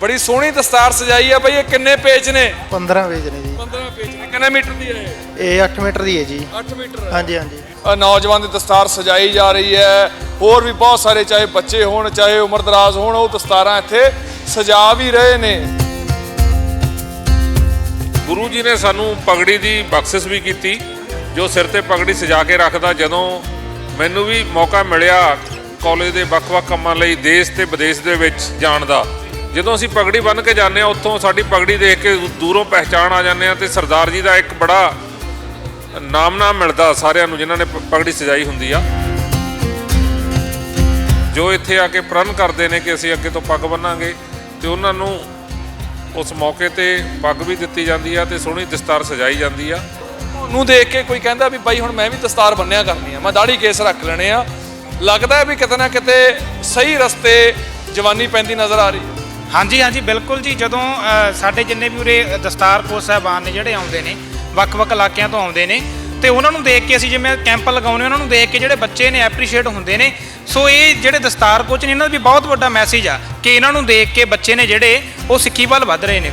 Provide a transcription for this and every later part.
ਬੜੀ ਸੋਹਣੀ ਦਸਤਾਰ ਸਜਾਈ ਆ ਬਈ ਇਹ ਕਿੰਨੇ ਪੇਜ ਨੇ? 15 ਵੇਚ ਨੇ ਜੀ। 15 ਪੇਜ ਨੇ। ਕਿੰਨੇ ਮੀਟਰ ਦੀ ਹੈ ਇਹ? 8 ਮੀਟਰ ਦੀ ਹੈ ਜੀ। 8 ਮੀਟਰ। ਹਾਂਜੀ ਹਾਂਜੀ। ਨੌਜਵਾਨ ਦੀ ਦਸਤਾਰ ਸਜਾਈ ਜਾ ਰਹੀ ਹੈ। ਹੋਰ ਵੀ ਬਹੁਤ ਸਾਰੇ ਚਾਹੇ ਬੱਚੇ ਹੋਣ ਚਾਹੇ ਉਮਰਦਰਾਜ਼ ਹੋਣ ਉਹ ਦਸਤਾਰਾਂ ਇੱਥੇ ਸਜਾ ਵੀ ਰਹੇ ਨੇ। ਗੁਰੂ ਜੀ ਨੇ ਸਾਨੂੰ ਪਗੜੀ ਦੀ ਬਖਸ਼ਿਸ਼ ਵੀ ਕੀਤੀ ਜੋ ਸਿਰ ਤੇ ਪਗੜੀ ਸਜਾ ਕੇ ਰੱਖਦਾ ਜਦੋਂ ਮੈਨੂੰ ਵੀ ਮੌਕਾ ਮਿਲਿਆ ਕਾਲਜ ਦੇ ਵੱਖ-ਵੱਖ ਕੰਮਾਂ ਲਈ ਦੇਸ਼ ਤੇ ਵਿਦੇਸ਼ ਦੇ ਵਿੱਚ ਜਾਣ ਦਾ। ਜਦੋਂ ਅਸੀਂ ਪਗੜੀ ਬੰਨ੍ਹ ਕੇ ਜਾਂਦੇ ਆ ਉੱਥੋਂ ਸਾਡੀ ਪਗੜੀ ਦੇਖ ਕੇ ਦੂਰੋਂ ਪਹਿਚਾਣ ਆ ਜਾਂਦੇ ਆ ਤੇ ਸਰਦਾਰ ਜੀ ਦਾ ਇੱਕ ਬੜਾ ਨਾਮਨਾਮ ਮਿਲਦਾ ਸਾਰਿਆਂ ਨੂੰ, ਜਿਨ੍ਹਾਂ ਨੇ ਪਗੜੀ ਸਜਾਈ ਹੁੰਦੀ ਆ। ਜੋ ਇੱਥੇ ਆ ਕੇ ਪ੍ਰਣ ਕਰਦੇ ਨੇ ਕਿ ਅਸੀਂ ਅੱਗੇ ਤੋਂ ਪੱਗ ਬੰਨਾਂਗੇ ਤੇ ਉਹਨਾਂ ਨੂੰ ਉਸ ਮੌਕੇ ਤੇ ਪੱਗ ਵੀ ਦਿੱਤੀ ਜਾਂਦੀ ਆ ਤੇ ਸੋਹਣੀ ਦਸਤਾਰ ਸਜਾਈ ਜਾਂਦੀ ਆ। ਉਹਨੂੰ ਦੇਖ ਕੇ ਕੋਈ ਕਹਿੰਦਾ ਵੀ ਬਾਈ ਹੁਣ ਮੈਂ ਵੀ ਦਸਤਾਰ ਬੰਨਿਆ ਕਰਨੀ ਆ, ਮੈਂ ਦਾੜੀ ਕੇਸ ਰੱਖ ਲੈਣੇ ਆ। ਲੱਗਦਾ ਵੀ ਕਿਤੇ ਨਾ ਕਿਤੇ ਸਹੀ ਰਸਤੇ ਜਵਾਨੀ ਪੈਂਦੀ ਨਜ਼ਰ ਆ ਰਹੀ ਹੈ। ਹਾਂਜੀ ਹਾਂਜੀ, ਬਿਲਕੁਲ ਜੀ। ਜਦੋਂ ਸਾਡੇ ਜਿੰਨੇ ਵੀ ਉਰੇ ਦਸਤਾਰ ਕੋਚ ਸਾਹਿਬਾਨ ਨੇ ਜਿਹੜੇ ਆਉਂਦੇ ਨੇ, ਵੱਖ-ਵੱਖ ਇਲਾਕਿਆਂ ਤੋਂ ਆਉਂਦੇ ਨੇ, ਤੇ ਉਹਨਾਂ ਨੂੰ ਦੇਖ ਕੇ ਅਸੀਂ ਜਿਵੇਂ ਕੈਂਪ ਲਗਾਉਂਦੇ ਉਹਨਾਂ ਨੂੰ ਦੇਖ ਕੇ ਜਿਹੜੇ ਬੱਚੇ ਨੇ ਐਪਰੀਸ਼ੀਏਟ ਹੁੰਦੇ ਨੇ, ਸੋ ਇਹ ਜਿਹੜੇ ਦਸਤਾਰ ਕੋਚ ਨੇ, ਇਹਨਾਂ ਦਾ ਵੀ ਬਹੁਤ ਵੱਡਾ ਮੈਸੇਜ ਆ ਕਿ ਇਹਨਾਂ ਨੂੰ ਦੇਖ ਕੇ ਬੱਚੇ ਨੇ ਜਿਹੜੇ, ਉਹ ਸਿੱਖੀ ਵੱਲ ਵੱਧ ਰਹੇ ਨੇ।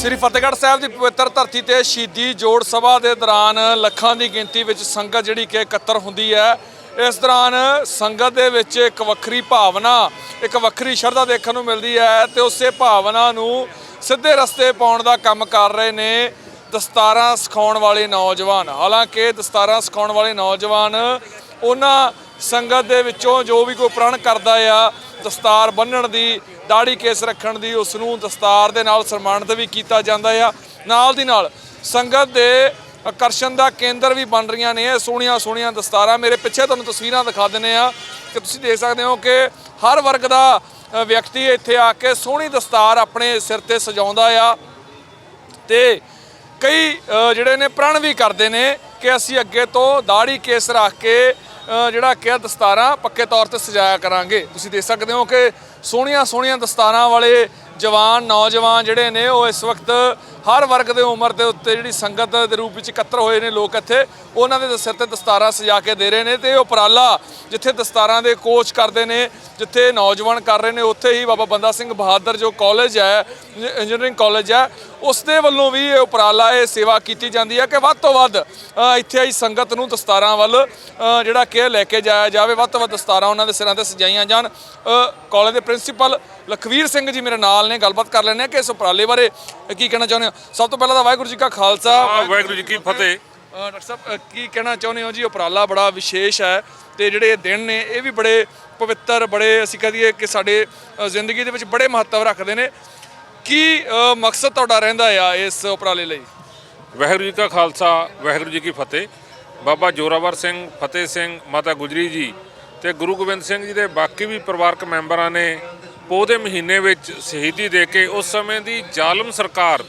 ਸ੍ਰੀ ਫਤਿਹਗੜ੍ਹ ਸਾਹਿਬ ਦੀ ਪਵਿੱਤਰ ਧਰਤੀ ਤੇ ਸ਼ਹੀਦੀ ਜੋੜ ਸਭਾ ਦੇ ਦੌਰਾਨ ਲੱਖਾਂ ਦੀ ਗਿਣਤੀ ਵਿੱਚ ਸੰਗਤ ਜਿਹੜੀ ਕਿ ਇਕੱਤਰ ਹੁੰਦੀ ਹੈ। ਇਸ ਦੌਰਾਨ ਸੰਗਤ ਦੇ ਵਿੱਚ ਇੱਕ ਵੱਖਰੀ ਭਾਵਨਾ, ਇੱਕ ਵੱਖਰੀ ਸ਼ਰਧਾ ਦੇਖਣ ਨੂੰ ਮਿਲਦੀ ਹੈ ਤੇ ਉਸੇ ਭਾਵਨਾ ਨੂੰ ਸਿੱਧੇ ਰਸਤੇ ਪਾਉਣ ਦਾ ਕੰਮ ਕਰ ਰਹੇ ਨੇ ਦਸਤਾਰਾਂ ਸਿਖਾਉਣ ਵਾਲੇ ਨੌਜਵਾਨ। ਹਾਲਾਂਕਿ ਦਸਤਾਰਾਂ ਸਿਖਾਉਣ ਵਾਲੇ ਨੌਜਵਾਨ ਉਹਨਾਂ ਸੰਗਤ ਦੇ ਵਿੱਚੋਂ ਜੋ ਵੀ ਕੋਈ ਪ੍ਰਣ ਕਰਦਾ ਆ, ਦਸਤਾਰ ਬੰਨਣ ਦੀ ਦਾੜੀ ਕੇਸ ਰੱਖਣ ਦੀ ਉਸ ਨੂੰ ਦਸਤਾਰ ਦੇ ਨਾਲ ਸਨਮਾਨਿਤ ਵੀ ਕੀਤਾ ਜਾਂਦਾ ਆ। ਨਾਲ ਦੀ ਨਾਲ ਸੰਗਤ ਦੇ ਆਕਰਸ਼ਣ ਦਾ ਕੇਂਦਰ ਵੀ ਬਣ ਰਹੀਆਂ ਨੇ, ਇਹ ਸੋਹਣੀਆਂ ਸੋਹਣੀਆਂ ਦਸਤਾਰਾਂ। ਮੇਰੇ ਪਿੱਛੇ ਤੁਹਾਨੂੰ ਤਸਵੀਰਾਂ ਦਿਖਾ ਦਿੰਨੇ ਆ ਕਿ ਤੁਸੀਂ ਦੇਖ ਸਕਦੇ ਹੋ ਕਿ ਹਰ ਵਰਗ ਦਾ ਵਿਅਕਤੀ ਇੱਥੇ ਆ ਕੇ ਸੋਹਣੀ ਦਸਤਾਰ ਆਪਣੇ ਸਿਰ ਤੇ ਸਜਾਉਂਦਾ ਆ। ਤੇ ਕਈ ਜਿਹੜੇ ਨੇ ਪ੍ਰਣ ਵੀ ਕਰਦੇ ਨੇ ਕਿ ਅਸੀਂ ਅੱਗੇ ਤੋਂ ਦਾੜੀ ਕੇਸ ਰੱਖ ਕੇ ਜਿਹੜਾ ਕਿ ਦਸਤਾਰਾਂ ਪੱਕੇ ਤੌਰ ਤੇ ਸਜਾਇਆ ਕਰਾਂਗੇ। ਤੁਸੀਂ ਦੇਖ ਸਕਦੇ ਹੋ ਕਿ ਸੋਹਣੀਆਂ ਸੋਹਣੀਆਂ ਦਸਤਾਰਾਂ ਵਾਲੇ ਜਵਾਨ, ਨੌਜਵਾਨ ਜਿਹੜੇ ਨੇ, ਉਹ ਇਸ ਵਕਤ ਹਰ ਵਰਗ ਦੇ ਉਮਰ ਦੇ ਉੱਤੇ ਜਿਹੜੀ ਸੰਗਤ ਦੇ ਰੂਪ ਵਿੱਚ ਇਕੱਤਰ ਹੋਏ ਨੇ ਲੋਕ ਇੱਥੇ, ਉਹਨਾਂ ਦੇ ਸਿਰ ਤੇ ਦਸਤਾਰਾਂ ਸਜਾ ਕੇ ਦੇ ਰਹੇ ਨੇ ਤੇ ਇਹ ਉਪਰਾਲਾ ਜਿੱਥੇ ਦਸਤਾਰਾਂ ਦੇ ਕੋਚ ਕਰਦੇ ਨੇ, ਜਿੱਥੇ ਨੌਜਵਾਨ ਕਰ ਰਹੇ ਨੇ, ਉੱਥੇ ਹੀ ਬਾਬਾ ਬੰਦਾ ਸਿੰਘ ਬਹਾਦਰ ਜੋ ਕਾਲਜ ਹੈ ਇੰਜੀਨੀਅਰਿੰਗ ਕਾਲਜ ਹੈ ਉਸ ਦੇ ਵੱਲੋਂ ਵੀ ਇਹ ਉਪਰਾਲਾ ਇਹ ਸੇਵਾ ਕੀਤੀ ਜਾਂਦੀ ਹੈ ਕਿ ਵੱਧ ਤੋਂ ਵੱਧ ਇੱਥੇ ਆਈ ਸੰਗਤ ਨੂੰ ਦਸਤਾਰਾਂ ਵੱਲ ਜਿਹੜਾ ਕਿ ਲੈ ਕੇ ਜਾਇਆ ਜਾਵੇ। ਵੱਧ ਤੋਂ ਵੱਧ ਦਸਤਾਰਾਂ ਉਹਨਾਂ ਦੇ ਸਿਰਾਂ ਤੇ ਸਜਾਈਆਂ ਜਾਣ। ਕਾਲਜ ਦੇ ਪ੍ਰਿੰਸੀਪਲ ਲਖਵੀਰ ਸਿੰਘ ਜੀ ਮੇਰੇ ਨਾਲ ਨੇ ਗੱਲਬਾਤ ਕਰ ਲੈਣੇ ਕਿ ਇਸ ਉਪਰਾਲੇ ਬਾਰੇ ਕੀ ਕਹਿਣਾ ਚਾਹੁੰਦੇ ਹੋ? ਸਭ ਤੋਂ ਪਹਿਲਾਂ ਤਾਂ ਵਾਹਿਗੁਰੂ ਜੀ ਕਾ ਖਾਲਸਾ ਵਾਹਿਗੁਰੂ ਜੀ ਕੀ ਫਤਿਹ। ਡਾਕਟਰ ਸਾਹਿਬ ਕੀ ਕਹਿਣਾ ਚਾਹੁੰਦੇ ਹੋ ਜੀ? ਉਪਰਾਲਾ ਬੜਾ ਵਿਸ਼ੇਸ਼ ਹੈ ਤੇ ਜਿਹੜੇ ਇਹ ਦਿਨ ਨੇ ਇਹ ਵੀ ਬੜੇ ਪਵਿੱਤਰ ਬੜੇ ਅਸੀਂ ਕਹ ਦਈਏ ਕਿ ਸਾਡੇ ਜ਼ਿੰਦਗੀ ਦੇ ਵਿੱਚ ਬੜੇ ਮਹੱਤਵ ਰੱਖਦੇ ਨੇ। ਕੀ ਅ, ਮਕਸਦ ਤੁਹਾਡਾ ਰਹਿੰਦਾ ਆ ਇਸ ਉਪਰਾਲੇ ਲਈ? ਵਾਹਿਗੁਰੂ ਜੀ ਕਾ ਖਾਲਸਾ ਵਾਹਿਗੁਰੂ ਜੀ ਕੀ ਫਤਿਹ। ਬਾਬਾ ਜੋਰਾਵਰ ਸਿੰਘ ਫਤਿਹ ਸਿੰਘ ਮਾਤਾ ਗੁਜਰੀ ਜੀ ਤੇ ਗੁਰੂ ਗੋਬਿੰਦ ਸਿੰਘ ਜੀ ਦੇ ਬਾਕੀ ਵੀ ਪਰਿਵਾਰਕ ਮੈਂਬਰਾਂ ਨੇ ਪੋਹ ਦੇ ਮਹੀਨੇ ਵਿੱਚ ਸ਼ਹੀਦੀ ਦੇ ਕੇ ਉਸ ਸਮੇਂ ਦੀ ਜ਼ਾਲਮ ਸਰਕਾਰ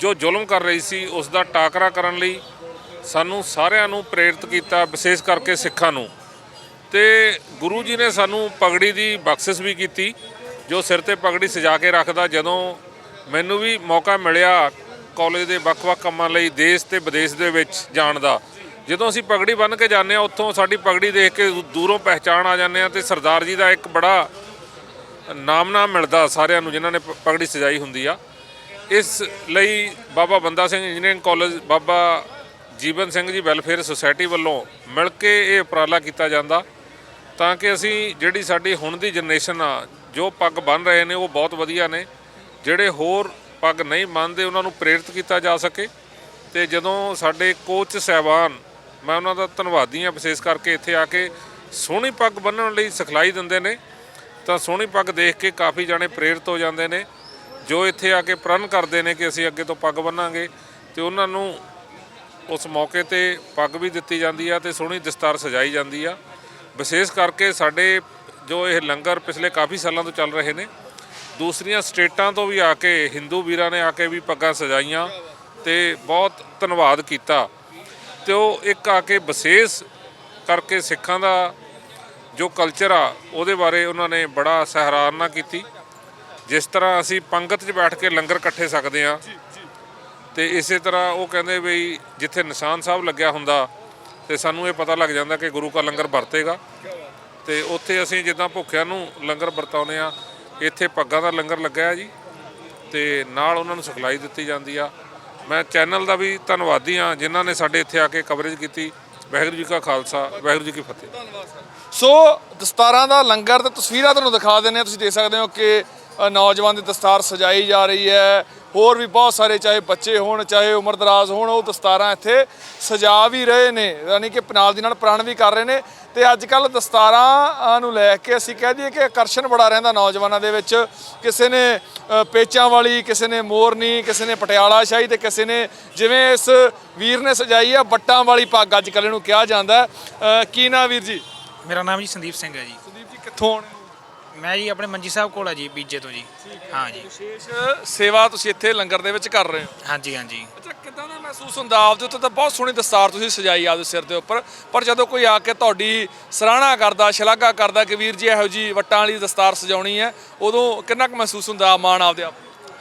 ਜੋ ਜ਼ੁਲਮ ਕਰ ਰਹੀ ਸੀ ਉਸ ਦਾ ਟਾਕਰਾ ਕਰਨ ਲਈ ਸਾਨੂੰ ਸਾਰਿਆਂ ਨੂੰ ਪ੍ਰੇਰਿਤ ਕੀਤਾ ਵਿਸ਼ੇਸ਼ ਕਰਕੇ ਸਿੱਖਾਂ ਨੂੰ। ਤੇ ਗੁਰੂ ਜੀ ਨੇ ਸਾਨੂੰ ਪਗੜੀ ਦੀ ਬਖਸ਼ਿਸ਼ ਵੀ ਕੀਤੀ ਜੋ ਸਿਰ ਤੇ ਪਗੜੀ ਸਜਾ ਕੇ ਰੱਖਦਾ ਜਦੋਂ ਮੈਨੂੰ ਵੀ ਮੌਕਾ ਮਿਲਿਆ ਕਾਲਜ ਦੇ ਵੱਖ-ਵੱਖ ਕੰਮਾਂ ਲਈ ਦੇਸ਼ ਤੇ ਵਿਦੇਸ਼ ਦੇ ਵਿੱਚ ਜਾਣ ਦਾ। ਜਦੋਂ ਅਸੀਂ ਪਗੜੀ ਬੰਨ੍ਹ ਕੇ ਜਾਂਦੇ ਆ ਉੱਥੋਂ ਸਾਡੀ ਪਗੜੀ ਦੇਖ ਕੇ ਦੂਰੋਂ ਪਹਿਚਾਣ ਆ ਜਾਂਦੇ ਆ ਤੇ ਸਰਦਾਰ ਜੀ ਦਾ ਇੱਕ ਬੜਾ ਨਾਮਨਾ ਮਿਲਦਾ ਸਾਰਿਆਂ ਨੂੰ ਜਿਨ੍ਹਾਂ ਨੇ ਪਗੜੀ ਸਜਾਈ ਹੁੰਦੀ ਆ। ਇਸ ਲਈ Baba Banda Singh engineering college, Baba Jiwan Singh ji welfare society ਵੱਲੋਂ ਮਿਲ ਕੇ ਇਹ ਉਪਰਾਲਾ ਕੀਤਾ ਜਾਂਦਾ ਤਾਂ ਕਿ ਅਸੀਂ ਜਿਹੜੀ ਸਾਡੀ ਹੁਣ ਦੀ ਜਨਰੇਸ਼ਨ ਆ, ਜੋ ਪੱਗ ਬੰਨ ਰਹੇ ਨੇ, ਉਹ ਬਹੁਤ ਵਧੀਆ ਨੇ। ਜਿਹੜੇ ਹੋਰ ਪੱਗ ਨਹੀਂ ਬੰਨ੍ਹਦੇ, ਉਹਨਾਂ ਨੂੰ ਪ੍ਰੇਰਿਤ ਕੀਤਾ ਜਾ ਸਕੇ। ਤੇ ਜਦੋਂ ਸਾਡੇ ਕੋਚ ਸਹਿਬਾਨ, ਮੈਂ ਉਹਨਾਂ ਦਾ ਧੰਨਵਾਦੀ ਹਾਂ ਵਿਸ਼ੇਸ਼ ਕਰਕੇ ਇੱਥੇ ਆ ਕੇ ਸੋਹਣੀ ਪੱਗ ਬੰਨ੍ਹਣ ਲਈ ਸਿਖਲਾਈ ਦਿੰਦੇ ਨੇ। ਤਾਂ ਸੋਹਣੀ ਪੱਗ ਦੇਖ ਕੇ ਕਾਫੀ ਜਾਣੇ ਪ੍ਰੇਰਿਤ ਹੋ ਜਾਂਦੇ ਨੇ। ਜੋ ਇੱਥੇ ਆ ਕੇ ਪ੍ਰਣ ਕਰਦੇ ਨੇ ਕਿ ਅਸੀਂ ਅੱਗੇ ਤੋਂ ਪੱਗ ਬੰਨਾਂਗੇ, ਤੇ ਉਹਨਾਂ ਨੂੰ ਉਸ ਮੌਕੇ ਤੇ ਪੱਗ ਵੀ ਦਿੱਤੀ ਜਾਂਦੀ ਆ ਤੇ ਸੋਹਣੀ ਦਸਤਾਰ ਸਜਾਈ ਜਾਂਦੀ ਆ। ਵਿਸ਼ੇਸ਼ ਕਰਕੇ ਸਾਡੇ ਜੋ ਇਹ ਲੰਗਰ ਪਿਛਲੇ ਕਾਫੀ ਸਾਲਾਂ ਤੋਂ ਚੱਲ ਰਹੇ ਨੇ ਦੂਸਰੀਆਂ ਸਟੇਟਾਂ ਤੋਂ ਵੀ ਆ ਕੇ, ਹਿੰਦੂ ਵੀਰਾਂ ਨੇ ਆ ਕੇ ਵੀ ਪੱਗਾਂ ਸਜਾਈਆਂ ਤੇ ਬਹੁਤ ਧੰਨਵਾਦ ਕੀਤਾ। ਤੇ ਉਹ ਇੱਕ ਆ ਕੇ ਵਿਸ਼ੇਸ਼ ਕਰਕੇ ਸਿੱਖਾਂ ਦਾ ਜੋ ਕਲਚਰ ਆ, ਉਹਦੇ ਬਾਰੇ ਉਹਨਾਂ ਨੇ ਬੜਾ ਸਰਾਹਨਾ ਕੀਤੀ। ਜਿਸ ਤਰ੍ਹਾਂ ਅਸੀਂ ਪੰਗਤ 'ਚ ਬੈਠ ਕੇ ਲੰਗਰ ਇਕੱਠੇ ਸਕਦੇ ਆ ਤੇ ਇਸੇ ਤਰ੍ਹਾਂ ਉਹ ਕਹਿੰਦੇ ਵੀ ਜਿੱਥੇ ਨਿਸ਼ਾਨ ਸਾਹਿਬ ਲੱਗਿਆ ਹੁੰਦਾ ਤੇ ਸਾਨੂੰ ਇਹ ਪਤਾ ਲੱਗ ਜਾਂਦਾ ਕਿ ਗੁਰੂ ਕਾ ਲੰਗਰ ਵਰਤੇਗਾ। ਤੇ ਉੱਥੇ ਅਸੀਂ ਜਿੱਦਾਂ ਭੁੱਖਿਆਂ ਨੂੰ ਲੰਗਰ ਵਰਤਾਉਂਦੇ ਆ ਇੱਥੇ ਪੱਗਾਂ ਦਾ ਲੰਗਰ ਲੱਗਿਆ ਜੀ ਤੇ ਨਾਲ ਉਹਨਾਂ ਨੂੰ ਸਿਖਲਾਈ ਦਿੱਤੀ ਜਾਂਦੀ ਆ। ਮੈਂ ਚੈਨਲ ਦਾ ਵੀ ਧੰਨਵਾਦੀ ਆ ਜਿਨ੍ਹਾਂ ਨੇ ਸਾਡੇ ਇੱਥੇ ਆ ਕੇ ਕਵਰੇਜ ਕੀਤੀ। ਵਾਹਿਗੁਰੂ ਜੀ ਕਾ ਖਾਲਸਾ, ਵਾਹਿਗੁਰੂ ਜੀ ਕੀ ਫਤਿਹ। ਸੋ ਦਸਤਾਰਾਂ ਦਾ ਲੰਗਰ ਤੇ ਤਸਵੀਰਾਂ ਤੁਹਾਨੂੰ ਦਿਖਾ ਦਿੰਦੇ ਆ ਤੁਸੀਂ ਦੇਖ ਸਕਦੇ ਹੋ ਕਿ ਨੌਜਵਾਨ ਦੀ ਦਸਤਾਰ ਸਜਾਈ ਜਾ ਰਹੀ ਹੈ। ਹੋਰ ਵੀ ਬਹੁਤ ਸਾਰੇ ਚਾਹੇ ਬੱਚੇ ਹੋਣ, ਚਾਹੇ ਉਮਰਦਰਾਜ਼ ਹੋਣ, ਉਹ ਦਸਤਾਰਾਂ ਇੱਥੇ ਸਜਾ ਵੀ ਰਹੇ ਨੇ। ਯਾਨੀ ਕਿ ਨਾਲ ਦੀ ਨਾਲ ਪ੍ਰਣ ਵੀ ਕਰ ਰਹੇ ਨੇ। ਤੇ ਅੱਜ ਕੱਲ ਦਸਤਾਰਾਂ ਨੂੰ ਲੈ ਕੇ ਅਸੀਂ ਕਹਿ ਦਈਏ ਕਿ ਆਕਰਸ਼ਣ ਬੜਾ ਰਹਿੰਦਾ ਨੌਜਵਾਨਾਂ ਦੇ ਵਿੱਚ। ਕਿਸੇ ਨੇ ਪੇਚਾਂ ਵਾਲੀ ਕਿਸੇ ਨੇ ਮੋਰਨੀ ਕਿਸੇ ਨੇ ਪਟਿਆਲਾ ਸ਼ਾਹੀ ਤੇ ਕਿਸੇ ਨੇ ਜਿਵੇਂ ਇਸ ਵੀਰ ਨੇ ਸਜਾਈ ਆ ਬੱਟਾਂ ਵਾਲੀ ਪੱਗ ਅੱਜ ਕੱਲ ਇਹਨੂੰ ਕਿਹਾ ਜਾਂਦਾ। ਕੀ ਨਾ ਵੀਰ ਜੀ? ਮੇਰਾ ਨਾਮ ਜੀ ਸੰਦੀਪ ਸਿੰਘ ਹੈ ਜੀ। ਸੰਦੀਪ ਜੀ ਕਿੱਥੋਂ ਆਉਣੇ ਮੈਂ ਜੀ ਆਪਣੇ ਮੰਜੀ ਸਾਹਿਬ ਕੋਲ ਆ ਜੀ ਬੀਜੇ ਤੋਂ ਜੀ। ਹਾਂ। ਜੀ। ਵਿਸ਼ੇਸ਼ ਸੇਵਾ ਤੁਸੀਂ ਇੱਥੇ ਲੰਗਰ ਦੇ ਵਿੱਚ ਕਰ ਰਹੇ ਹੋ? ਹਾਂਜੀ ਹਾਂਜੀ। ਮਹਿਸੂਸ ਹੁੰਦਾ ਆਪਦੇ ਉੱਤੇ ਤਾਂ ਬਹੁਤ ਸੋਹਣੀ ਦਸਤਾਰ ਤੁਸੀਂ ਸਜਾਈ ਆਪਦੇ ਸਿਰ ਦੇ ਉੱਪਰ। ਪਰ ਜਦੋਂ ਕੋਈ ਆ ਕੇ ਤੁਹਾਡੀ ਸਰਾਹਨਾ ਕਰਦਾ ਸ਼ਲਾਘਾ ਕਰਦਾ ਕਿ ਵੀਰ ਜੀ ਇਹੋ ਜੀ ਵੱਟਾਂ ਵਾਲੀ ਦਸਤਾਰ ਸਜਾਉਣੀ ਹੈ ਉਦੋਂ ਕਿੰਨਾ ਕੁ ਮਹਿਸੂਸ ਹੁੰਦਾ ਮਾਣ ਆਪਦੇ ਆਪ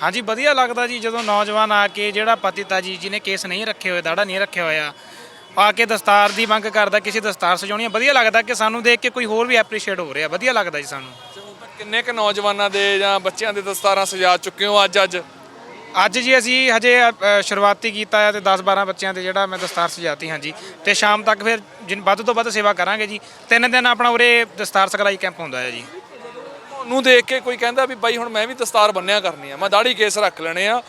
ਹਾਂਜੀ ਵਧੀਆ ਲੱਗਦਾ ਜੀ ਜਦੋਂ ਨੌਜਵਾਨ ਆ ਕੇ ਜਿਹੜਾ ਪਤਿਤਾ ਜੀ ਜਿਹਨੇ ਕੇਸ ਨਹੀਂ ਰੱਖੇ ਹੋਏ ਦਾੜਾ ਨਹੀਂ ਰੱਖਿਆ ਹੋਇਆ ਆ ਕੇ ਦਸਤਾਰ ਦੀ ਮੰਗ ਕਰਦਾ ਕਿਸੇ ਦਸਤਾਰ ਸਜਾਉਣੀ ਹੈ। ਵਧੀਆ ਲੱਗਦਾ ਕਿ ਸਾਨੂੰ ਦੇਖ ਕੇ ਕੋਈ ਹੋਰ ਵੀ ਐਪਰੀਸ਼ੀਏਟ ਹੋ ਰਿਹਾ। ਵਧੀਆ ਲੱਗਦਾ ਜੀ ਸਾਨੂੰ। ਕਿੰਨੇ ਕੁ ਨੌਜਵਾਨਾਂ ਦੇ ਜਾਂ ਬੱਚਿਆਂ ਦੇ ਦਸਤਾਰਾਂ ਸਜਾ ਚੁੱਕੇ ਹੋ ਅੱਜ ਅੱਜ ਅੱਜ ਜੀ ਅਸੀਂ ਹਜੇ ਅ, ਸ਼ੁਰੂਆਤੀ ਕੀਤਾ ਹੈ ਤੇ 10-12 ਬੱਚਿਆਂ ਤੇ ਜਿਹੜਾ ਮੈਂ ਦਸਤਾਰ ਸਜਾਤੀ ਹਾਂ ਜੀ ਤੇ ਸ਼ਾਮ ਤੱਕ ਫਿਰ ਜਿਨ ਵੱਧ ਤੋਂ ਵੱਧ ਸੇਵਾ ਕਰਾਂਗੇ ਜੀ। ਤਿੰਨ ਦਿਨ ਆਪਣਾ ਉਰੇ ਦਸਤਾਰ ਸਿਖਲਾਈ ਕੈਂਪ ਹੁੰਦਾ ਹੈ ਜੀ। ਨੂੰ ਦੇਖ ਕੇ ਕੋਈ ਕਹਿੰਦਾ ਵੀ ਬਾਈ ਹੁਣ ਮੈਂ ਵੀ ਦਸਤਾਰ ਬੰਨਿਆ ਕਰਨੀ ਆ ਮੈਂ ਦਾੜੀ ਕੇਸ ਰੱਖ ਲੈਣੇ ਆ।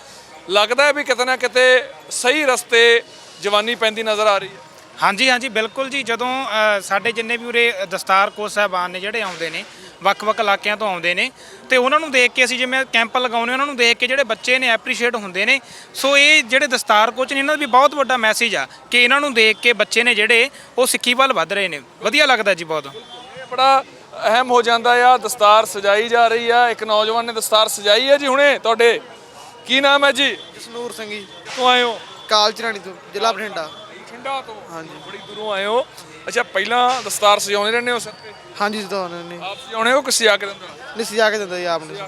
ਲੱਗਦਾ ਹੈ ਵੀ ਕਿਤੇ ਨਾ ਕਿਤੇ ਸਹੀ ਰਸਤੇ ਜਵਾਨੀ ਪੈਂਦੀ ਨਜ਼ਰ ਆ ਰਹੀ ਹੈ। ਹਾਂਜੀ ਹਾਂਜੀ ਬਿਲਕੁਲ ਜੀ। ਜਦੋਂ ਅ, ਸਾਡੇ ਜਿੰਨੇ ਵੀ ਉਰੇ ਦਸਤਾਰ ਕੋਚ ਸਾਹਿਬਾਨ ਨੇ ਜਿਹੜੇ ਆਉਂਦੇ ਨੇ ਵੱਖ-ਵੱਖ ਇਲਾਕਿਆਂ ਤੋਂ ਆਉਂਦੇ ਨੇ ਤੇ ਉਹਨਾਂ ਨੂੰ ਦੇਖ ਕੇ ਅਸੀਂ ਜਿਵੇਂ ਕੈਂਪ ਲਗਾਉਂਦੇ ਉਹਨਾਂ ਨੂੰ ਦੇਖ ਕੇ ਜਿਹੜੇ ਬੱਚੇ ਨੇ ਐਪਰੀਸ਼ੀਏਟ ਹੁੰਦੇ ਨੇ। ਸੋ ਇਹ ਜਿਹੜੇ ਦਸਤਾਰ ਕੋਚ ਨੇ ਇਹਨਾਂ ਦਾ ਵੀ ਬਹੁਤ ਵੱਡਾ ਮੈਸੇਜ ਆ ਕਿ ਇਹਨਾਂ ਨੂੰ ਦੇਖ ਕੇ ਬੱਚੇ ਨੇ ਜਿਹੜੇ ਉਹ ਸਿੱਖੀ ਵੱਲ ਵੱਧ ਰਹੇ ਨੇ। ਵਧੀਆ ਲੱਗਦਾ ਜੀ ਬਹੁਤ। ਬੜਾ ਅਹਿਮ ਹੋ ਜਾਂਦਾ ਆ ਦਸਤਾਰ ਸਜਾਈ ਜਾ ਰਹੀ ਆ। ਇੱਕ ਨੌਜਵਾਨ ਨੇ ਦਸਤਾਰ ਸਜਾਈ ਹੈ ਜੀ ਹੁਣੇ ਤੁਹਾਡੇ। ਕੀ ਨਾਮ ਹੈ ਜੀ? ਜਸਨੂਰ ਸਿੰਘ ਜੀ। ਕਿੱਥੋਂ ਆਏ ਹੋ? ਕਾਲ ਚਰਾਣੀ ਤੋਂ ਜ਼ਿਲ੍ਹਾ ਬਠਿੰਡਾ। ਠੰਡਾ ਤੋਂ। ਹਾਂਜੀ। ਬੜੀ ਦੂਰੋਂ ਆਏ ਹੋ। ਅੱਛਾ ਪਹਿਲਾਂ ਦਸਤਾਰ ਸਜਾਉਂਦੇ ਰਹਿੰਦੇ ਹੋ ਸਿਰ ਤੇ? ਹਾਂਜੀ ਜਦੋਂ ਉਹਨਾਂ ਨੇ ਆਪ ਸਜਾਉਣੇ ਹੋ ਕਿ ਸਜਾ ਕੇ ਦਿੰਦੇ ਨਹੀਂ ਸਜਾ ਕੇ ਦਿੰਦਾ ਜੀ ਆਪ ਨੇ।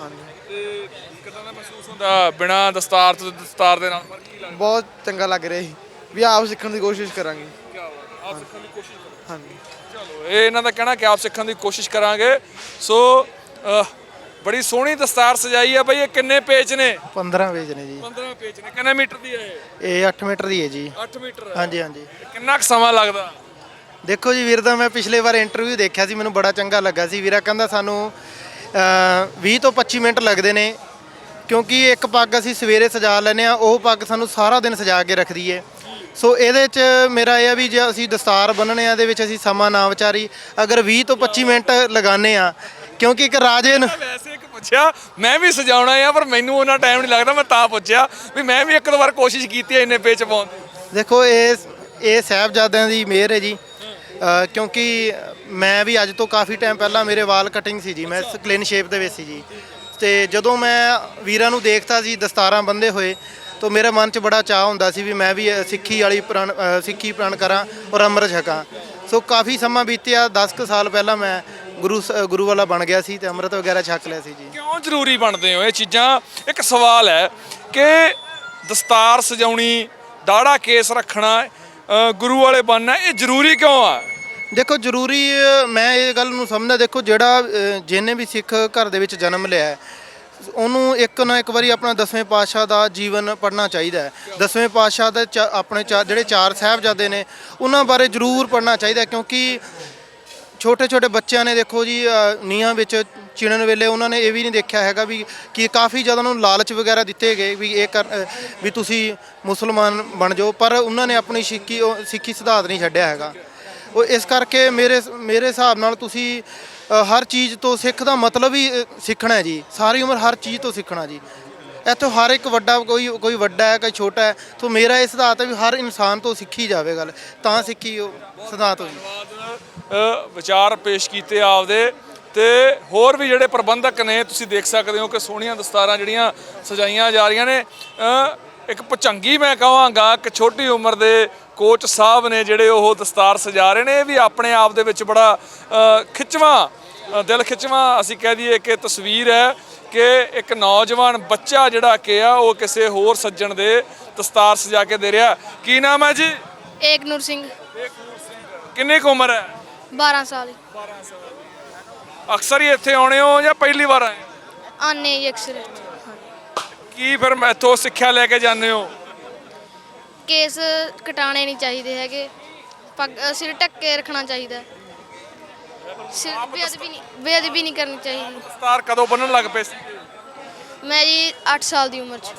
ਹਾਂਜੀ। ਤੇ ਕਿਦਾਂ ਦਾ ਮਹਿਸੂਸ ਹੁੰਦਾ ਬਿਨਾ ਦਸਤਾਰ ਤੋਂ ਦਸਤਾਰ ਦੇ ਨਾਲ? ਫ਼ਰਕ ਕੀ ਲੱਗਦਾ? ਬਹੁਤ ਚੰਗਾ ਲੱਗ ਰਿਹਾ ਸੀ ਵੀ ਆਪ ਸਿੱਖਣ ਦੀ ਕੋਸ਼ਿਸ਼ ਕਰਾਂਗੇ। ਕੀ ਆਪ ਸਿੱਖਣ ਦੀ ਕੋਸ਼ਿਸ਼ ਕਰੋ। ਹਾਂਜੀ। ਚਲੋ ਇਹ ਇਹਨਾਂ ਦਾ ਕਹਿਣਾ ਕਿ ਆਪ ਸਿੱਖਣ ਦੀ ਕੋਸ਼ਿਸ਼ ਕਰਾਂਗੇ। ਸੋ ਅਹ, ਬੜੀ ਸੋਹਣੀ ਦਸਤਾਰ ਸਜਾਈ ਆ ਬਈ ਇਹ ਕਿੰਨੇ ਪੇਜ ਨੇ? 15 ਵੇਜ ਨੇ ਜੀ। 15 ਪੇਜ ਨੇ। ਕਿੰਨੇ ਮੀਟਰ ਦੀ ਹੈ ਇਹ? ਇਹ 8 ਮੀਟਰ ਦੀ ਹੈ ਜੀ। 8 ਮੀਟਰ। ਹਾਂਜੀ ਹਾਂਜੀ। ਕਿੰਨਾ ਕੁ ਸਮਾਂ ਲੱਗਦਾ? ਦੇਖੋ ਜੀ ਵੀਰ ਦਾ ਮੈਂ ਪਿਛਲੇ ਵਾਰ ਇੰਟਰਵਿਊ ਦੇਖਿਆ ਸੀ ਮੈਨੂੰ ਬੜਾ ਚੰਗਾ ਲੱਗਾ ਸੀ। ਵੀਰਾ ਕਹਿੰਦਾ ਸਾਨੂੰ ਅ, 20 ਤੋਂ 25 ਮਿੰਟ ਲੱਗਦੇ ਨੇ। ਕਿਉਂਕਿ ਇੱਕ ਪੱਗ ਅਸੀਂ ਸਵੇਰੇ ਸਜਾ ਲੈਨੇ ਆ ਉਹ ਪੱਗ ਸਾਨੂੰ ਸਾਰਾ ਦਿਨ ਸਜਾ ਕੇ ਰੱਖਦੀ ਏ ਸੋ ਇਹਦੇ 'ਚ ਮੇਰਾ ਇਹ ਆ ਵੀ ਜੇ ਅਸੀਂ ਦਸਤਾਰ ਬੰਨਣੇ ਆ ਦੇ ਵਿੱਚ ਅਸੀਂ ਸਮਾਂ ਨਾ ਵਿਚਾਰੀ ਅਗਰ 20 ਤੋਂ 25 ਮਿੰਟ ਲਗਾਉਂਦੇ ਆ ਕਿਉਂਕਿ ਇੱਕ ਰਾਜੇ ਨੂੰ ਵੈਸੇ ਇੱਕ ਪੁੱਛਿਆ ਮੈਂ ਵੀ ਸਜਾਉਣਾ ਆ ਪਰ ਮੈਨੂੰ ਉਹਨਾਂ ਟਾਈਮ ਨਹੀਂ ਲੱਗਦਾ ਮੈਂ ਤਾਂ ਪੁੱਛਿਆ ਵੀ ਮੈਂ ਵੀ ਇੱਕ ਦੋ ਵਾਰ ਕੋਸ਼ਿਸ਼ ਕੀਤੀ ਹੈ ਇੰਨੇ ਪੇਜ ਪਾਉਣ ਦੀ। ਦੇਖੋ ਇਹ ਇਹ ਸਾਹਿਬਜ਼ਾਦਿਆਂ ਦੀ ਮਿਹਰ ਹੈ ਜੀ। ਅ, ਕਿਉਂਕਿ ਮੈਂ ਵੀ ਅੱਜ ਤੋਂ ਕਾਫੀ ਟਾਈਮ ਪਹਿਲਾਂ ਮੇਰੇ ਵਾਲ ਕਟਿੰਗ ਸੀ ਜੀ ਮੈਂ ਕਲੀਨ ਸ਼ੇਪ ਦੇ ਵਿੱਚ ਸੀ ਜੀ। ਤੇ ਜਦੋਂ ਮੈਂ ਵੀਰਾਂ ਨੂੰ ਦੇਖਦਾ ਸੀ ਦਸਤਾਰਾਂ ਬੰਦੇ ਹੋਏ ਤਾਂ ਮੇਰੇ ਮਨ 'ਚ ਬੜਾ ਚਾਹ ਹੁੰਦਾ ਸੀ ਵੀ ਮੈਂ ਵੀ ਅ, ਸਿੱਖੀ ਵਾਲੀ ਪ੍ਰਣ ਅ, ਸਿੱਖੀ ਪ੍ਰਣ ਕਰਾਂ ਔਰ ਅੰਮ੍ਰਿਤ ਛਕਾਂ ਸੋ ਕਾਫੀ ਸਮਾਂ ਬੀਤਿਆ 10 ਕੁ ਸਾਲ ਪਹਿਲਾਂ ਮੈਂ ਗੁਰੂ ਸ- ਗੁਰੂ ਵਾਲਾ ਬਣ ਗਿਆ ਸੀ ਤੇ ਅੰਮ੍ਰਿਤ ਵਗੈਰਾ ਛਕ ਲਿਆ ਸੀ ਜੀ। ਕਿਉਂ ਜ਼ਰੂਰੀ ਬਣਦੇ ਹੋ ਇਹ ਚੀਜ਼ਾਂ? ਇੱਕ ਸਵਾਲ ਹੈ ਕਿ ਦਸਤਾਰ ਸਜਾਉਣੀ ਦਾੜਾ ਕੇਸ ਰੱਖਣਾ ਅ, ਗੁਰੂ ਵਾਲੇ ਬਣਨਾ ਇਹ ਜ਼ਰੂਰੀ ਕਿਉਂ ਆ? ਦੇਖੋ ਜ਼ਰੂਰੀ ਅ, ਮੈਂ ਇਹ ਗੱਲ ਨੂੰ ਸਮਝਦਾ ਦੇਖੋ ਜਿਹੜਾ ਅ, ਜਿਹਨੇ ਵੀ ਸਿੱਖ ਘਰ ਦੇ ਵਿੱਚ ਜਨਮ ਲਿਆ ਹੈ, ਉਹਨੂੰ ਇੱਕ ਨਾ ਇੱਕ ਵਾਰੀ ਆਪਣਾ ਦਸਵੇਂ ਪਾਤਸ਼ਾਹ ਦਾ ਜੀਵਨ ਪੜ੍ਹਨਾ ਚਾਹੀਦਾ ਹੈ। ਦਸਵੇਂ ਪਾਤਸ਼ਾਹ ਦੇ ਚਾ- ਆਪਣੇ ਚਾ- ਜਿਹੜੇ ਚਾਰ ਸਾਹਿਬਜ਼ਾਦੇ ਨੇ ਉਹਨਾਂ ਬਾਰੇ ਜ਼ਰੂਰ ਪੜ੍ਹਨਾ ਚਾਹੀਦਾ ਹੈ ਕਿਉਂਕਿ ਛੋਟੇ ਛੋਟੇ ਬੱਚਿਆਂ ਨੇ ਦੇਖੋ ਜੀ ਨੀਹਾਂ ਵਿੱਚ ਚਿਣਨ ਵੇਲੇ ਉਹਨਾਂ ਨੇ ਇਹ ਵੀ ਨਹੀਂ ਦੇਖਿਆ ਹੈਗਾ ਵੀ ਕਿ ਕਾਫੀ ਜ਼ਿਆਦਾ ਉਹਨਾਂ ਨੂੰ ਲਾਲਚ ਵਗੈਰਾ ਦਿੱਤੇ ਗਏ ਵੀ ਇਹ ਕਰ ਵੀ ਤੁਸੀਂ ਮੁਸਲਮਾਨ ਬਣ ਜਾਓ, ਪਰ ਉਹਨਾਂ ਨੇ ਆਪਣੀ ਸਿੱਖੀ, ਉਹ ਸਿੱਖੀ ਸਿਧਾਂਤ ਨਹੀਂ ਛੱਡਿਆ ਹੈਗਾ। ਉਹ ਇਸ ਕਰਕੇ ਮੇਰੇ ਮੇਰੇ ਹਿਸਾਬ ਨਾਲ ਤੁਸੀਂ ਹਰ ਚੀਜ਼ ਤੋਂ ਸਿੱਖ ਦਾ ਮਤਲਬ ਹੀ ਸਿੱਖਣਾ ਹੈ ਜੀ। ਸਾਰੀ ਉਮਰ ਹਰ ਚੀਜ਼ ਤੋਂ ਸਿੱਖਣਾ ਜੀ। ਇੱਥੋਂ ਹਰ ਇੱਕ ਵੱਡਾ ਕੋਈ ਕੋਈ ਵੱਡਾ ਹੈ, ਕੋਈ ਛੋਟਾ ਹੈ, ਤਾਂ ਮੇਰਾ ਇਹ ਸਿਧਾਂਤ ਹੈ ਵੀ ਹਰ ਇਨਸਾਨ ਤੋਂ ਸਿੱਖੀ ਜਾਵੇ ਗੱਲ ਤਾਂ ਸਿੱਖੀ ਉਹ ਸਿਧਾਂਤ ਹੋਈ ਅ, ਵਿਚਾਰ ਪੇਸ਼ ਕੀਤੇ ਆਪਦੇ ਤੇ ਹੋਰ ਵੀ ਜਿਹੜੇ ਪ੍ਰਬੰਧਕ ਨੇ ਤੁਸੀਂ ਦੇਖ ਸਕਦੇ ਹੋ ਕਿ ਸੋਹਣੀਆਂ ਦਸਤਾਰਾਂ ਜਿਹੜੀਆਂ ਸਜਾਈਆਂ ਜਾ ਰਹੀਆਂ ਨੇ। ਇੱਕ ਪਚੰਗੀ ਮੈਂ ਕਹਾਂਗਾ ਕਿ ਛੋਟੀ ਉਮਰ ਦੇ ਕੋਚ ਸਾਹਿਬ ਨੇ ਜਿਹੜੇ ਉਹ ਦਸਤਾਰ ਸਜਾ ਰਹੇ ਨੇ ਇਹ ਵੀ ਆਪਣੇ ਆਪ ਦੇ ਵਿੱਚ ਬੜਾ ਖਿੱਚਵਾਂ ਦਿਲ ਖਿੱਚਵਾਂ ਅਸੀਂ ਕਹਿ ਦਈਏ ਕਿ ਤਸਵੀਰ ਹੈ ਕਿ ਇੱਕ ਨੌਜਵਾਨ ਬੱਚਾ ਜਿਹੜਾ ਕਿ ਆ ਉਹ ਕਿਸੇ ਹੋਰ ਸੱਜਣ ਦੇ ਦਸਤਾਰ ਸਜਾ ਕੇ ਦੇ ਰਿਹਾ। ਕੀ ਨਾਮ ਹੈ ਜੀ? ਏਕਨੂਰ ਸਿੰਘ। ਕਿੰਨੀ ਕੁ ਉਮਰ ਹੈ? 12 ਸਾਲ ਅਕਸਰ ਹੀ ਇੱਥੇ ਆਉਣੇ ਹੋ ਜਾਂ ਪਹਿਲੀ ਵਾਰ ਆਏ ਹੋ? ਆਨੇ ਜੀ ਅਕਸਰ ਕੀ ਫਿਰ ਮੈਥੋਂ ਸਿੱਖਿਆ ਲੈ ਕੇ ਜਾਂਦੇ ਹੋ? ਕੇਸ ਕਟਾਣੇ ਨਹੀਂ ਚਾਹੀਦੇ ਹੈਗੇ। ਪੱਗ ਅ, ਸਿਰ ਢੱਕ ਕੇ ਰੱਖਣਾ ਚਾਹੀਦਾ। ਸਿਰ ਬੇਅਦਬੀ ਨਹੀਂ ਬੇਅਦਬੀ ਨਹੀਂ ਕਰਨੀ ਚਾਹੀਦੀ। ਦਸਤਾਰ ਕਦੋਂ ਬੰਨਣ ਲੱਗ ਪਏ ਸੀ? ਮੈਂ ਜੀ 8 ਸਾਲ ਦੀ ਉਮਰ 'ਚ।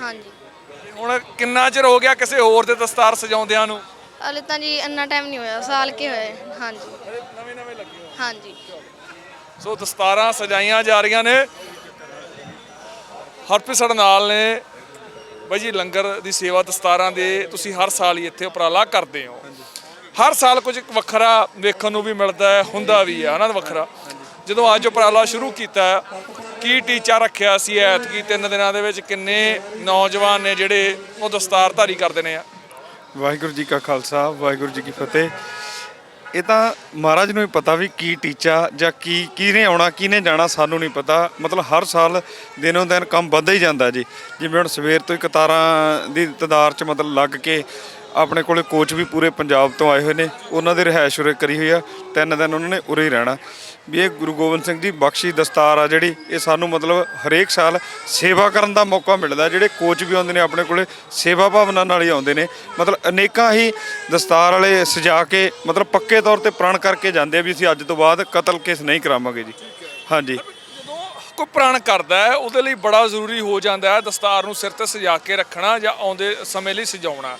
ਹਾਂਜੀ। ਹੁਣ ਕਿੰਨਾ ਚਿਰ ਹੋ ਗਿਆ ਕਿਸੇ ਹੋਰ ਦੇ ਦਸਤਾਰ ਸਜਾਉਂਦਿਆਂ ਨੂੰ? ਹਲੇ ਤਾਂ ਜੀ ਇੰਨਾ ਟਾਈਮ ਨਹੀਂ ਹੋਇਆ ਸਾਲ ਕੇ ਹੋਇਆ ਹੈ। ਹਾਂਜੀ ਨਵੇਂ ਨਵੇਂ ਲੱਗੇ ਹੋ। ਹਾਂਜੀ। ਸੋ ਦਸਤਾਰਾਂ ਸਜਾਈਆਂ ਜਾ ਰਹੀਆਂ ਨੇ। ਹਰਪ੍ਰੀਤ ਸਾਡੇ ਨਾਲ ਨੇ। ਬਾਈ ਜੀ ਲੰਗਰ ਦੀ ਸੇਵਾ ਦਸਤਾਰਾਂ ਦੇ ਤੁਸੀਂ ਹਰ ਸਾਲ ਹੀ ਇੱਥੇ ਉਪਰਾਲਾ ਕਰਦੇ ਹੋ। ਹਰ ਸਾਲ ਕੁਝ ਵੱਖਰਾ ਵੇਖਣ ਨੂੰ ਵੀ ਮਿਲਦਾ ਹੈ ਹੁੰਦਾ ਵੀ ਹੈ ਹਨਾ ਵੱਖਰਾ? ਜਦੋਂ ਅੱਜ ਉਪਰਾਲਾ ਸ਼ੁਰੂ ਕੀਤਾ ਹੈ, ਕੀ ਟੀਚਾ ਰੱਖਿਆ ਸੀ ਐਤਕੀ? ਤਿੰਨ ਦਿਨਾਂ ਦੇ ਵਿੱਚ ਕਿੰਨੇ ਨੌਜਵਾਨ ਨੇ ਜਿਹੜੇ ਉਹ ਦਸਤਾਰਧਾਰੀ ਕਰਦੇ ਨੇ ਆ? ਵਾਹਿਗੁਰੂ ਜੀ ਕਾ ਖਾਲਸਾ, ਵਾਹਿਗੁਰੂ ਜੀ ਕੀ ਫਤਿਹ। ਇਹ ਤਾਂ ਮਹਾਰਾਜ ਨੂੰ ਹੀ ਪਤਾ ਵੀ ਕੀ ਟੀਚਾ ਜਾਂ ਕੀ ਕਿਹਨੇ ਆਉਣਾ, ਕਿਹਨੇ ਜਾਣਾ, ਸਾਨੂੰ ਨਹੀਂ ਪਤਾ। ਮਤਲਬ ਹਰ ਸਾਲ ਦਿਨੋਂ ਦਿਨ ਕੰਮ ਵੱਧਦਾ ਹੀ ਜਾਂਦਾ ਜੀ। ਜਿਵੇਂ ਹੁਣ ਸਵੇਰ ਤੋਂ ਹੀ ਕਤਾਰਾਂ ਦੀ ਤਦਾਰ ਚ ਮਤਲਬ ਲੱਗ ਕੇ ਆਪਣੇ ਕੋਲੇ ਕੋਚ ਵੀ ਪੂਰੇ ਪੰਜਾਬ ਤੋਂ ਆਏ ਹੋਏ ਨੇ। ਉਹਨਾਂ ਦੇ ਰਿਹਾਇਸ਼ ਉਰੇ ਕਰੀ ਹੋਈ ਆ। ਤਿੰਨ ਦਿਨ ਉਹਨਾਂ ਨੇ ਉਰੇ ਹੀ ਰਹਿਣਾ। ਵੀ ਇਹ ਗੁਰੂ ਗੋਬਿੰਦ ਸਿੰਘ ਜੀ ਬਖਸ਼ੀ ਦਸਤਾਰ ਆ ਜਿਹੜੀ, ਇਹ ਸਾਨੂੰ ਮਤਲਬ ਹਰੇਕ ਸਾਲ ਸੇਵਾ ਕਰਨ ਦਾ ਮੌਕਾ ਮਿਲਦਾ ਜਿਹੜੇ ਕੋਚ ਵੀ ਆਉਂਦੇ ਨੇ ਆਪਣੇ ਕੋਲੇ, ਸੇਵਾ ਭਾਵਨਾ ਨਾਲ ਹੀ ਆਉਂਦੇ ਨੇ। ਮਤਲਬ ਅਨੇਕਾਂ ਹੀ ਦਸਤਾਰ ਵਾਲੇ ਸਜਾ ਕੇ, ਮਤਲਬ ਪੱਕੇ ਤੌਰ ਤੇ ਪ੍ਰਣ ਕਰਕੇ ਜਾਂਦੇ ਆ ਵੀ ਅਸੀਂ ਅੱਜ ਤੋਂ ਬਾਅਦ ਕਤਲ ਕੇਸ ਨਹੀਂ ਕਰਾਵਾਂਗੇ ਜੀ। ਹਾਂਜੀ। ਕੋਈ ਪ੍ਰਣ ਕਰਦਾ ਹੈ ਉਹਦੇ ਲਈ ਬੜਾ ਜ਼ਰੂਰੀ ਹੋ ਜਾਂਦਾ ਹੈ ਦਸਤਾਰ ਨੂੰ ਸਿਰ ਤੇ ਸਜਾ ਕੇ ਰੱਖਣਾ ਜਾਂ ਆਉਂਦੇ ਸਮੇਂ ਲਈ ਸਜਾਉਣਾ।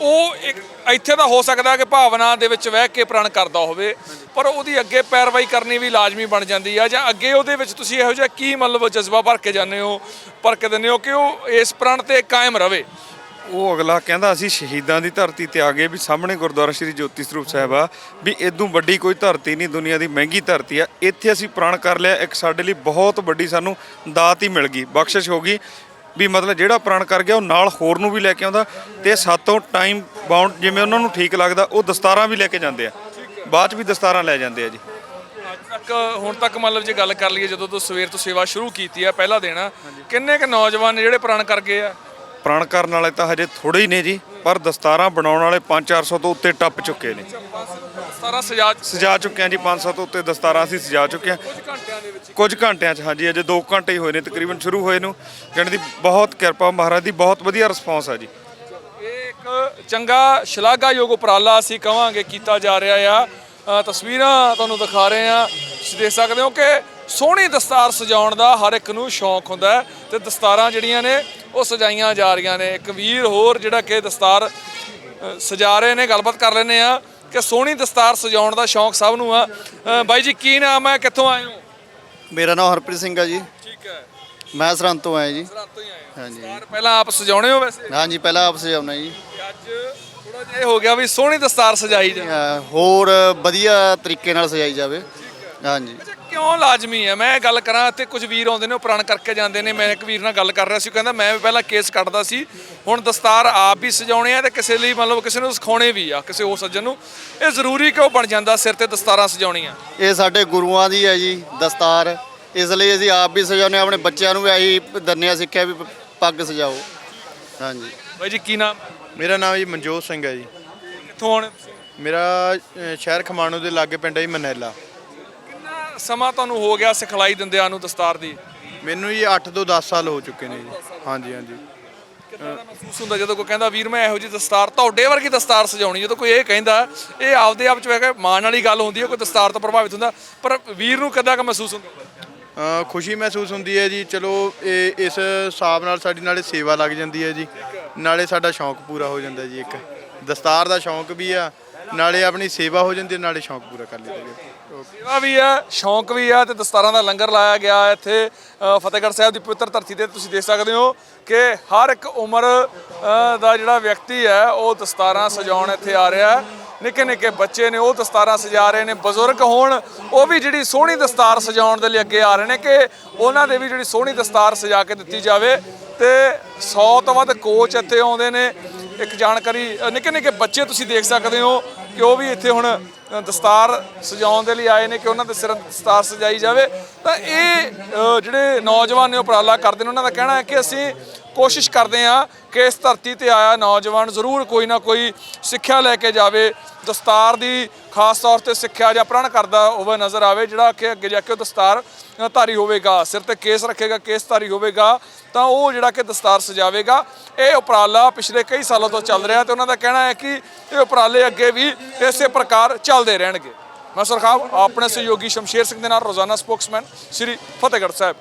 ਉਹ ਇੱਕ ਇੱਥੇ ਤਾਂ ਹੋ ਸਕਦਾ ਕਿ ਭਾਵਨਾ ਦੇ ਵਿੱਚ ਵਹਿ ਕੇ ਪ੍ਰਣ ਕਰਦਾ ਹੋਵੇ ਪਰ ਉਹਦੀ ਅੱਗੇ ਪੈਰਵਾਈ ਕਰਨੀ ਵੀ ਲਾਜ਼ਮੀ ਬਣ ਜਾਂਦੀ ਆ ਜਾਂ ਅੱਗੇ ਉਹਦੇ ਵਿੱਚ ਤੁਸੀਂ ਇਹੋ ਜਿਹਾ ਕੀ ਮਤਲਬ ਜਜ਼ਬਾ ਭਰ ਕੇ ਜਾਂਦੇ ਹੋ ਭਰ ਕੇ ਦਿੰਦੇ ਹੋ ਕਿ ਉਹ ਇਸ ਪ੍ਰਣ ਤੇ ਕਾਇਮ ਰਵੇ। ਉਹ ਅਗਲਾ ਕਹਿੰਦਾ ਅਸੀਂ ਸ਼ਹੀਦਾਂ ਦੀ ਧਰਤੀ ਤੇ ਆ ਗਏ ਵੀ ਸਾਹਮਣੇ ਗੁਰਦੁਆਰਾ ਸ਼੍ਰੀ ਜੋਤੀ ਸਰੂਪ ਸਾਹਿਬ ਆ, ਵੀ ਇਦੋਂ ਵੱਡੀ ਕੋਈ ਧਰਤੀ ਨਹੀਂ, ਦੁਨੀਆ ਦੀ ਮਹਿੰਗੀ ਧਰਤੀ ਆ। ਇੱਥੇ ਅਸੀਂ ਪ੍ਰਾਣ ਕਰ ਲਿਆ, ਇੱਕ ਸਾਡੇ ਲਈ ਬਹੁਤ ਵੱਡੀ ਸਾਨੂੰ ਦਾਤ ਹੀ ਮਿਲ ਗਈ, ਬਖਸ਼ਿਸ਼ ਹੋ ਗਈ ਵੀ ਮਤਲਬ ਜਿਹੜਾ ਪ੍ਰਣ ਕਰ ਗਿਆ ਉਹ ਨਾਲ ਹੋਰ ਨੂੰ ਵੀ ਲੈ ਕੇ ਆਉਂਦਾ ਤੇ ਸਾਤੋਂ ਟਾਈਮ ਬਾਉਂਡ ਜਿਵੇਂ ਉਹਨਾਂ ਨੂੰ ਠੀਕ ਲੱਗਦਾ, ਉਹ ਦਸਤਾਰਾਂ ਵੀ ਲੈ ਕੇ ਜਾਂਦੇ ਆ। ਬਾਅਦ ਚ ਵੀ ਦਸਤਾਰਾਂ ਲੈ ਜਾਂਦੇ ਆ ਜੀ। ਅੱਜ ਤੱਕ ਹੁਣ ਤੱਕ ਮਤਲਬ ਜੇ ਗੱਲ ਕਰ ਲਈਏ, ਜਦੋਂ ਤੋਂ ਸਵੇਰ ਤੋਂ ਸੇਵਾ ਸ਼ੁਰੂ ਕੀਤੀ ਆ, ਪਹਿਲਾ ਦਿਨ, ਕਿੰਨੇ ਕੁ ਨੌਜਵਾਨ ਨੇ ਜਿਹੜੇ ਪ੍ਰਾਣ ਕਰ ਗਏ ਆ? ਪ੍ਰਣ ਕਰਨ ਵਾਲੇ ਤਾਂ ਹਜੇ ਥੋੜੇ ਹੀ ਨੇ ਜੀ ਪਰ ਦਸਤਾਰਾਂ ਬਣਾਉਣ ਵਾਲੇ 5-400 ਤੋਂ ਉੱਤੇ ਟੱਪ ਚੁੱਕੇ ਨੇ। ਸਾਰਾ ਸਜਾ ਸਜਾ ਚੁੱਕੇ ਹਾਂ ਜੀ 500 ਤੋਂ ਉੱਤੇ ਦਸਤਾਰਾਂ ਅਸੀਂ ਸਜਾ ਚੁੱਕੇ ਹਾਂ। ਘੰਟਿਆਂ ਦੇ ਵਿੱਚ ਕੁਝ ਘੰਟਿਆਂ 'ਚ ਹਾਂਜੀ ਅਜੇ 2 ਘੰਟੇ ਹੀ ਹੋਏ ਨੇ ਤਕਰੀਬਨ ਸ਼ੁਰੂ ਹੋਏ ਨੂੰ। ਜਾਣੀ ਦੀ ਬਹੁਤ ਕਿਰਪਾ ਮਹਾਰਾਜ ਦੀ ਬਹੁਤ ਵਧੀਆ ਰਿਸਪੌਂਸ ਆ ਜੀ। ਇਹ ਇੱਕ ਚੰਗਾ ਸ਼ਲਾਘਾਯੋਗ ਉਪਰਾਲਾ ਅਸੀਂ ਕਵਾਂਗੇ ਕੀਤਾ ਜਾ ਰਿਹਾ ਆ। ਤਸਵੀਰਾਂ ਤੁਹਾਨੂੰ ਦਿਖਾ ਰਹੇ ਆ ਤੁਸੀਂ ਦੇਖ ਸਕਦੇ ਹੋ ਕਿ ਸੋਹਣੀ ਦਸਤਾਰ ਸਜਾਉਣ ਦਾ ਹਰ ਇੱਕ ਨੂੰ ਸ਼ੌਂਕ ਹੁੰਦਾ ਤੇ ਦਸਤਾਰਾਂ ਜਿਹੜੀਆਂ ਨੇ ਉਹ ਸਜਾਈਆਂ ਜਾ ਰਹੀਆਂ ਨੇ। ਇੱਕ ਵੀਰ ਹੋਰ ਜਿਹੜਾ ਕਿ ਦਸਤਾਰ ਸਜਾ ਰਹੇ ਨੇ ਗੱਲਬਾਤ ਕਰ ਲੈਨੇ ਆ ਕਿ ਸੋਹਣੀ ਦਸਤਾਰ ਸਜਾਉਣ ਦਾ ਸ਼ੌਂਕ ਸਭ ਨੂੰ ਆ। ਬਾਈ ਜੀ ਕੀ ਨਾਮ ਹੈ? ਕਿੱਥੋਂ ਆਏ ਹੋ? ਮੇਰਾ ਨਾਮ ਹਰਪ੍ਰੀਤ ਸਿੰਘ ਆ ਜੀ। ਠੀਕ ਹੈ। ਮੈਂ ਸਰਹੰਦ ਤੋਂ ਆਇਆ ਜੀ। ਰਾਤੋਂ ਹੀ ਆਏ ਹੋ। ਹਾਂਜੀ। ਦਸਤਾਰ ਪਹਿਲਾਂ ਆਪ ਸਜਾਉਣੇ ਹੋ ਵੈਸੇ? ਹਾਂਜੀ ਪਹਿਲਾਂ ਆਪ ਸਜਾਉਣਾ ਜੀ। ਤੇ ਅੱਜ ਥੋੜਾ ਜਿਹਾ ਇਹ ਹੋ ਗਿਆ ਵੀ ਸੋਹਣੀ ਦਸਤਾਰ ਸਜਾਈ ਜਾ ਹੋਰ ਵਧੀਆ ਤਰੀਕੇ ਨਾਲ ਸਜਾਈ ਜਾਵੇ। ਹਾਂਜੀ। ਕਿਉਂ ਲਾਜ਼ਮੀ ਹੈ? ਮੈਂ ਗੱਲ ਕਰਾਂ ਤੇ ਕੁਝ ਵੀਰ ਆਉਂਦੇ ਨੇ ਉਹ ਪ੍ਰਣ ਕਰਕੇ ਜਾਂਦੇ ਨੇ ਮੈਂ ਇੱਕ ਵੀਰ ਨਾਲ ਗੱਲ ਕਰ ਰਿਹਾ ਸੀ ਉਹ ਕਹਿੰਦਾ ਮੈਂ ਵੀ ਪਹਿਲਾਂ ਕੇਸ ਕੱਟਦਾ ਸੀ ਹੁਣ ਦਸਤਾਰ ਆਪ ਵੀ ਸਜਾਉਣੇ ਆ ਤੇ ਕਿਸੇ ਲਈ ਮਤਲਬ ਕਿਸੇ ਨੂੰ ਸਿਖਾਉਣੇ ਵੀ ਆ ਕਿਸੇ ਹੋਰ ਸੱਜਣ ਨੂੰ। ਇਹ ਜ਼ਰੂਰੀ ਕਿਉਂ ਬਣ ਜਾਂਦਾ ਸਿਰ ਤੇ ਦਸਤਾਰਾਂ ਸਜਾਉਣੀਆਂ? ਇਹ ਸਾਡੇ ਗੁਰੂਆਂ ਦੀ ਹੈ ਜੀ ਦਸਤਾਰ। ਇਸ ਲਈ ਅਸੀਂ ਆਪ ਵੀ ਸਜਾਉਂਦੇ ਹਾਂ, ਆਪਣੇ ਬੱਚਿਆਂ ਨੂੰ ਵੀ ਆਹੀ ਦੰਨਿਆ ਸਿੱਖਿਆ ਵੀ ਪੱਗ ਸਜਾਓ। ਹਾਂਜੀ। ਬਾਈ ਜੀ ਕੀ ਨਾਮ? ਮੇਰਾ ਨਾਮ ਜੀ ਮਨਜੋਤ ਸਿੰਘ ਹੈ ਜੀ। ਕਿੱਥੋਂ ਤੁਸੀਂ? ਮੇਰਾ ਅ, ਸ਼ਹਿਰ ਖਮਾਣੋ ਦੇ ਲਾਗੇ ਪਿੰਡ ਹੈ ਜੀ ਮਨੈਲਾ। ਸਮਾਂ ਤੁਹਾਨੂੰ ਹੋ ਗਿਆ ਸਿਖਲਾਈ ਦਿੰਦਿਆਂ ਨੂੰ ਦਸਤਾਰ ਦੀ? ਮੈਨੂੰ ਜੀ 8 ਤੋਂ 10 ਸਾਲ ਹੋ ਚੁੱਕੇ ਨੇ ਜੀ। ਹਾਂਜੀ ਹਾਂਜੀ। ਕਿੰਨਾ ਮਹਿਸੂਸ ਹੁੰਦਾ ਜਦੋਂ ਕੋਈ ਕਹਿੰਦਾ ਵੀਰ ਮੈਂ ਇਹੋ ਜੀ ਦਸਤਾਰ ਤੁਹਾਡੇ ਵਰਗੀ ਦਸਤਾਰ ਸਜਾਉਣੀ ਜਦੋਂ ਕੋਈ ਇਹ ਕਹਿੰਦਾ ਇਹ ਆਪਦੇ ਆਪ ਚ ਵੈਸੇ ਮਾਣ ਵਾਲੀ ਗੱਲ ਹੁੰਦੀ ਹੈ ਕੋਈ ਦਸਤਾਰ ਤੋਂ ਪ੍ਰਭਾਵਿਤ ਹੁੰਦਾ ਪਰ ਵੀਰ ਨੂੰ ਕਿੱਦਾਂ ਕੁ ਮਹਿਸੂਸ ਹੁੰਦਾ? ਖੁਸ਼ੀ ਮਹਿਸੂਸ ਹੁੰਦੀ ਹੈ ਜੀ। ਚਲੋ ਇਹ ਇਸ ਹਿਸਾਬ ਨਾਲ ਸਾਡੀ ਨਾਲੇ ਸੇਵਾ ਲੱਗ ਜਾਂਦੀ ਹੈ ਜੀ। ਨਾਲੇ ਸਾਡਾ ਸ਼ੌਂਕ ਪੂਰਾ ਹੋ ਜਾਂਦਾ ਜੀ ਇੱਕ। ਦਸਤਾਰ ਦਾ ਸ਼ੌਂਕ ਵੀ ਆ ਨਾਲੇ ਆਪਣੀ ਸੇਵਾ ਹੋ ਜਾਂਦੀ ਨਾਲੇ ਸ਼ੌਂਕ ਪੂਰਾ ਕਰ ਲਈਦਾ ਜੀ। ਸੇਵਾ ਵੀ ਆ ਸ਼ੌਂਕ ਵੀ ਆ ਤੇ ਦਸਤਾਰਾਂ ਦਾ ਲੰਗਰ ਲਾਇਆ ਗਿਆ ਇੱਥੇ ਫਤਿਹਗੜ੍ਹ ਸਾਹਿਬ ਦੀ ਪਵਿੱਤਰ ਧਰਤੀ ਤੇ ਤੁਸੀਂ ਦੇਖ ਸਕਦੇ ਹੋ ਕਿ ਹਰ ਇੱਕ ਉਮਰ ਦਾ ਜਿਹੜਾ ਵਿਅਕਤੀ ਹੈ, ਉਹ ਦਸਤਾਰਾਂ ਸਜਾਉਣ ਇੱਥੇ ਆ ਰਿਹਾ ਹੈ। ਨਿੱਕੇ ਨਿੱਕੇ ਬੱਚੇ ਨੇ ਉਹ ਦਸਤਾਰਾਂ ਸਜਾ ਰਹੇ ਨੇ, ਬਜ਼ੁਰਗ ਹੋਣ, ਉਹ ਵੀ ਜਿਹੜੀ ਸੋਹਣੀ ਦਸਤਾਰ ਸਜਾਉਣ ਦੇ ਲਈ ਅੱਗੇ ਆ ਰਹੇ ਨੇ ਕਿ ਉਹਨਾਂ ਦੇ ਵੀ ਜਿਹੜੀ ਸੋਹਣੀ ਦਸਤਾਰ ਸਜਾ ਕੇ ਦਿੱਤੀ ਜਾਵੇ ਤੇ 100 ਤੋਂ ਵੱਧ ਕੋਚ ਇੱਥੇ ਆਉਂਦੇ ਨੇ। ਇੱਕ ਜਾਣਕਾਰੀ ਨਿੱਕੇ ਨਿੱਕੇ ਬੱਚੇ ਤੁਸੀਂ ਦੇਖ ਸਕਦੇ ਹੋ ਕਿ ਉਹ ਵੀ ਇੱਥੇ ਹੁਣ ਦਸਤਾਰ ਸਜਾਉਣ ਦੇ ਲਈ ਆਏ ਨੇ ਕਿ ਉਹਨਾਂ ਦੇ ਸਿਰ ਦਸਤਾਰ ਸਜਾਈ ਜਾਵੇ? ਤਾਂ ਇਹ ਜਿਹੜੇ ਨੌਜਵਾਨ ਨੇ ਉਪਰਾਲਾ ਕਰਦੇ ਨੇ, ਉਹਨਾਂ ਦਾ ਕਹਿਣਾ ਹੈ ਕਿ ਅਸੀਂ ਕੋਸ਼ਿਸ਼ ਕਰਦੇ ਹਾਂ ਕਿ ਇਸ ਧਰਤੀ ਤੇ ਆਇਆ ਨੌਜਵਾਨ ਜ਼ਰੂਰ ਕੋਈ ਨਾ ਕੋਈ ਸਿੱਖਿਆ ਲੈ ਕੇ ਜਾਵੇ। ਦਸਤਾਰ ਦੀ ਖਾਸ ਤੌਰ ਤੇ ਸਿੱਖਿਆ ਜਾਂ ਪ੍ਰਣ ਕਰਦਾ ਹੋਵੇ ਨਜ਼ਰ ਆਵੇ, ਜਿਹੜਾ ਕਿ ਅੱਗੇ ਜਾ ਕੇ ਉਹ ਦਸਤਾਰ ਧਾਰੀ ਹੋਵੇਗਾ, ਸਿਰ ਤੇ ਕੇਸ ਰੱਖੇਗਾ, ਕੇਸ ਧਾਰੀ ਹੋਵੇਗਾ, ਤਾਂ ਉਹ ਜਿਹੜਾ ਕਿ ਦਸਤਾਰ ਸਜਾਵੇਗਾ। ਇਹ ਉਪਰਾਲਾ ਪਿਛਲੇ ਕਈ ਸਾਲਾਂ ਤੋਂ ਚੱਲ ਰਿਹਾ ਤੇ ਉਹਨਾਂ ਦਾ ਕਹਿਣਾ ਹੈ ਕਿ ਇਹ ਉਪਰਾਲੇ ਅੱਗੇ ਵੀ ਇਸੇ ਪ੍ਰਕਾਰ ਚੱਲਦੇ ਰਹਿਣਗੇ। ਮੈਂ ਸਰਖਾਬ ਆਪਣੇ ਸਹਿਯੋਗੀ ਸ਼ਮਸ਼ੇਰ ਸਿੰਘ ਦੇ ਨਾਲ ਰੋਜ਼ਾਨਾ ਸਪੋਕਸਮੈਨ ਸ੍ਰੀ ਫਤਿਹਗੜ੍ਹ ਸਾਹਿਬ।